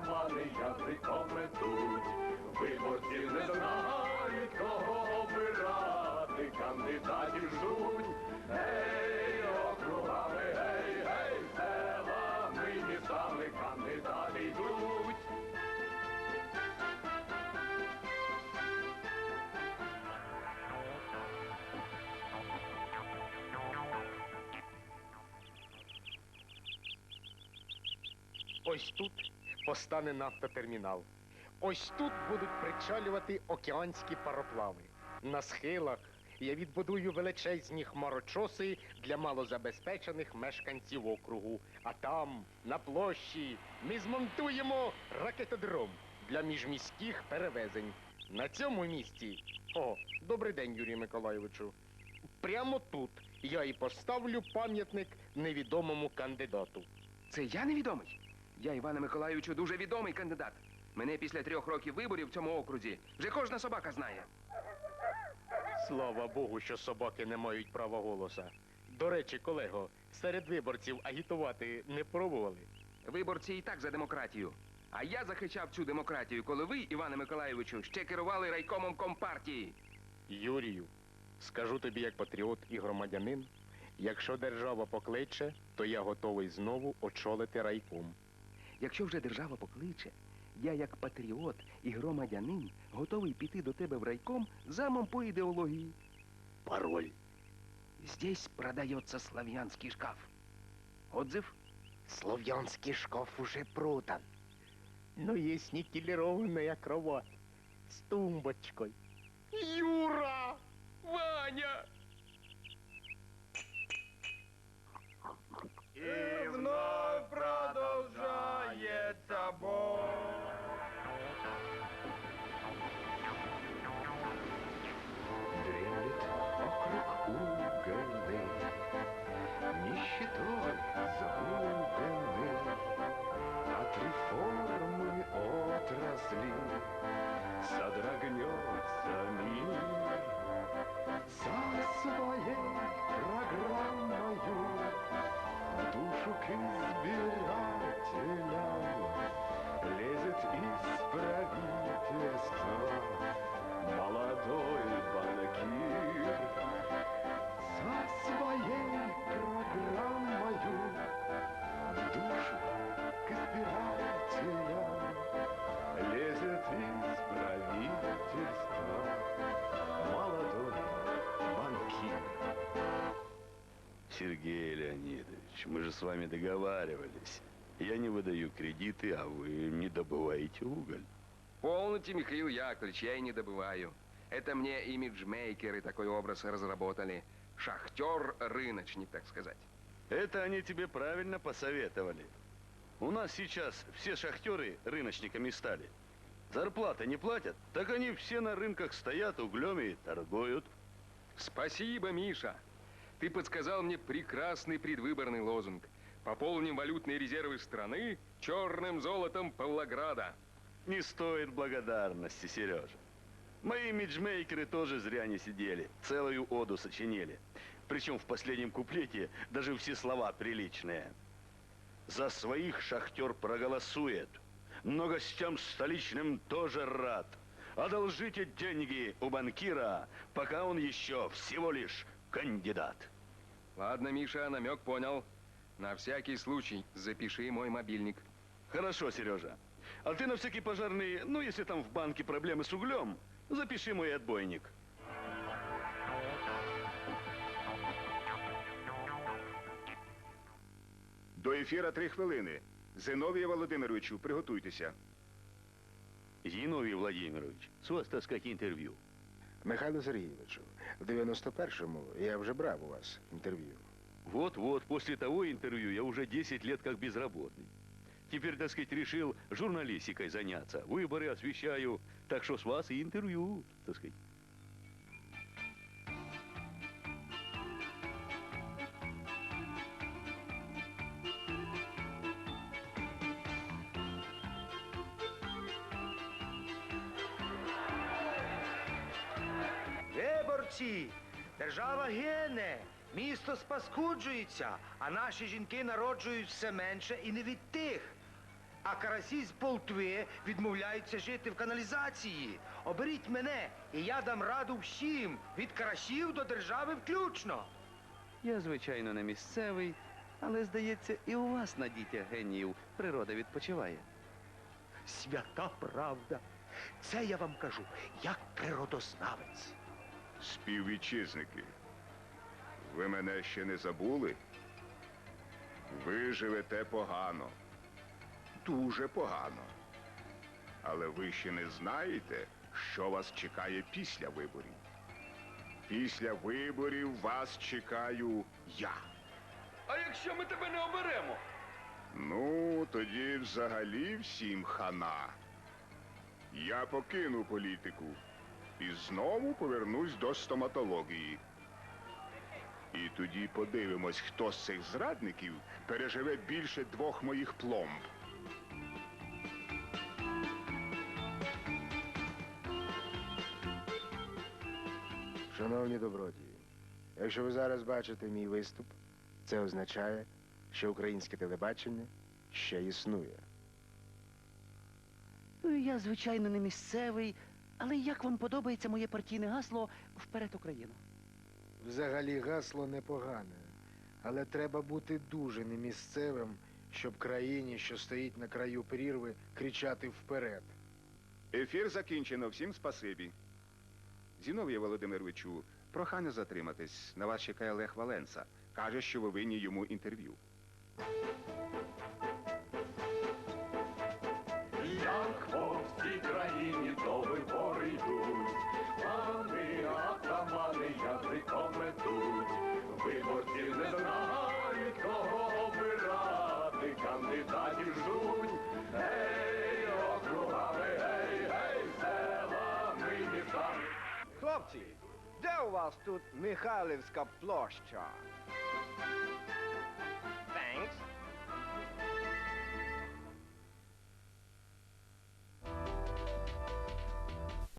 атамани язиком метуть. Виборці не знають, кого обирати, кандидатів ждуть. Гей, округами, гей, гей, селами, містами кандидати йдуть. Ось тут постане нафтотермінал. Ось тут будуть причалювати океанські пароплави. На схилах я відбудую величезні хмарочоси для малозабезпечених мешканців округу. А там, на площі, ми змонтуємо ракетодром для міжміських перевезень. На цьому місці. О, добрий день, Юрію Миколайовичу. Прямо тут я і поставлю пам'ятник невідомому кандидату. Це я невідомий? Я, Іване Миколайовичу, дуже відомий кандидат. Мене після трьох років виборів в цьому окрузі вже кожна собака знає. Слава Богу, що собаки не мають права голоса. До речі, колего, серед виборців агітувати не пробували. Виборці і так за демократію. А я захищав цю демократію, коли ви, Іване Миколайовичу, ще керували райкомом компартії. Юрію, скажу тобі як патріот і громадянин, якщо держава покличе, то я готовий знову очолити райком. Якщо вже держава покличе, я як патріот і громадянин готовий піти до тебе в райком замом по ідеології. Пароль. Здесь продается славянский шкаф. Отзыв? Слов'янський шкаф уже продан. Но есть никелированная кровать с тумбочкой. Юра! Ваня! И вновь продолжается Сергей Леонидович, мы же с вами договаривались. Я не выдаю кредиты, а вы не добываете уголь. Полноте, Михаил Яковлевич, я и не добываю. Это мне имиджмейкеры такой образ разработали. Шахтер-рыночник, так сказать. Это они тебе правильно посоветовали. У нас сейчас все шахтеры рыночниками стали. Зарплаты не платят, так они все на рынках стоят, углем и торгуют. Спасибо, Миша. Ты подсказал мне прекрасный предвыборный лозунг. Пополним валютные резервы страны черным золотом Павлограда. Не стоит благодарности, Сережа. Мои имиджмейкеры тоже зря не сидели. Целую оду сочинили. Причем в последнем куплете даже все слова приличные. За своих шахтер проголосует. Но гостям столичным тоже рад. Одолжите деньги у банкира, пока он еще всего лишь кандидат. Ладно, Миша, намек понял. На всякий случай запиши мой мобильник. Хорошо, Сережа. А ты на всякий пожарный, ну, если там в банке проблемы с углем, запиши мой отбойник. До ефіра три хвилини. Зиновія Володимировичу, приготуйтеся. Зиновий Владимирович, с вас, так сказать, интервью. Михайло Сергійовичу, в 91-му я вже брав у вас інтерв'ю. Вот-вот, после того интервью я уже 10 лет как безработный. Теперь, так сказать, решил журналистикой заняться. Выборы освещаю, так что с вас и интервью, так сказать. Виборці, держава гине, місто спаскуджується, а наші жінки народжують все менше і не від тих. А карасі з полтви відмовляються жити в каналізації. Оберіть мене, і я дам раду всім, від карасів до держави включно. Я, звичайно, не місцевий, але, здається, і у вас на дітях геніїв природа відпочиває. Свята правда. Це я вам кажу, як природознавець. Співвітчизники, ви мене ще не забули? Ви живете погано. Дуже погано. Але ви ще не знаєте, що вас чекає після виборів. Після виборів вас чекаю я. А якщо ми тебе не оберемо? Ну, тоді взагалі всім хана. Я покину політику і знову повернусь до стоматології. І тоді подивимось, хто з цих зрадників переживе більше двох моїх пломб. Шановні добродії, якщо ви зараз бачите мій виступ, це означає, що українське телебачення ще існує. Ну, я, звичайно, не місцевий, але як вам подобається моє партійне гасло вперед Україна? Взагалі гасло непогане, але треба бути дуже немісцевим, щоб країні, що стоїть на краю прірви, кричати вперед. Ефір закінчено. Всім спасибі. Зінов'є Володимировичу, прохання затриматись. На вас чекає Олег Валенса. Каже, що ви винні йому інтерв'ю. Як по всій країні до вибори йдуть, пани атамани язиком метуть, виборці не знають, кого обирати, кандидатів жуть. Гей, округами, гей, гей, селами, містами. Хлопці, де у вас тут Михайлівська площа?